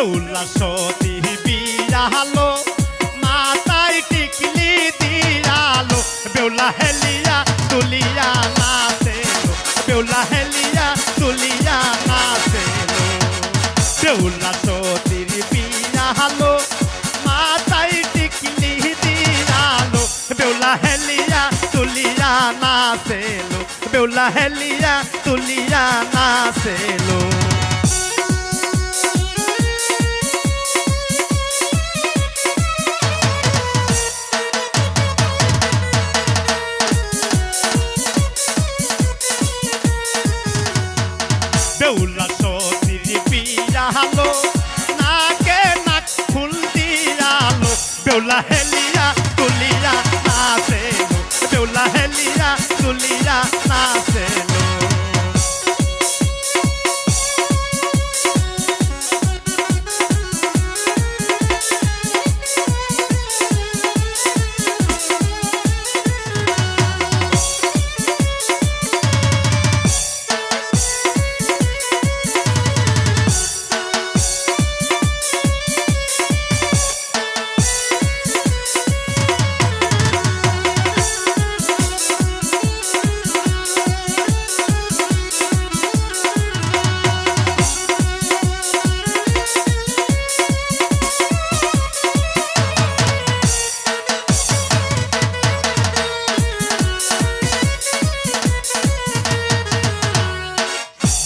বেউলা সতী বিয়ালো, মাথায় টিকলি দিয়ালো, বেউলা হেলিয়া তুলিয়া নাচেলো, বেউলা হেলিয়া তুলিয়া নাচেলো। বেউলা সতীর বিয়ালো, মাথায় টিকলি দিয়ালো, বেউলা হেলিয়া তুলিয়া নাচেলো, বেউলা হেলিয়া তুলিয়া নাচেলো। পিয়ালো নাকে নাক ফুল দিয়ালো বেউলা হেলিয়া তুলিয়া নাচেলো বেউলা হেলিয়া তুলিয়া।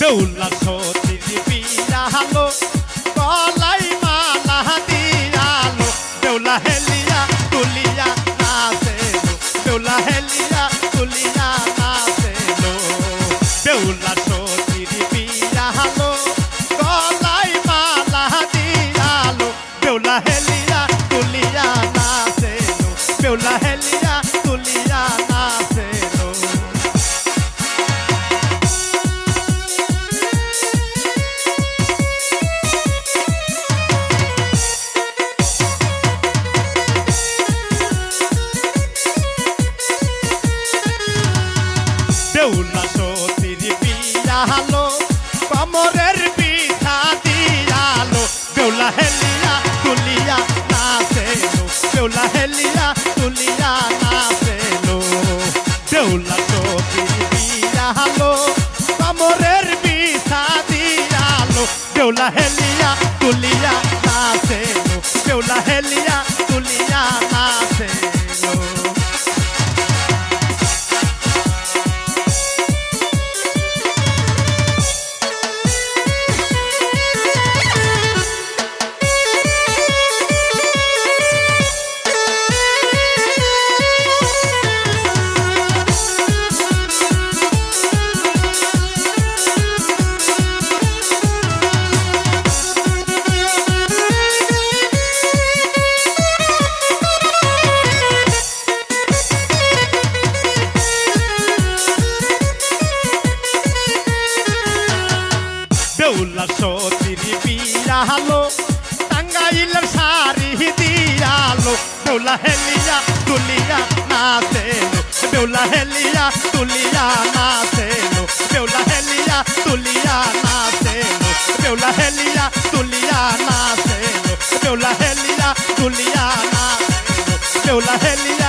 বেউলা সতীর বিয়ালো গলাই মালা দিয়ালো। বেউলা হেলিয়া তুলিয়া নাচেলো বেউলা হেলিয়া তুলিয়া নাচেলো। বেউলা সতীর বিয়ালো গলাই মালা দিয়ালো বেউলা হেলিয়া তুলিয়া নাচেলো বেউলা তুলিয়া নাচেলো দেউলা সতীর বিয়ালো কমরের পিঠা দিয়ালো দেউলা হেলিয়া তুলিয়া বেউলা হেলিয়া তুলিয়া নাচেলো বেউলা হেলিয়া তুলিয়া নাচেলো বেউলা হেলিয়া তুলিয়া নাচেলো বেউলা হেলিয়া তুলিয়া নাচেলো বেউলা হেলিয়া তুলিয়া নাচেলো বেউলা হেলিয়া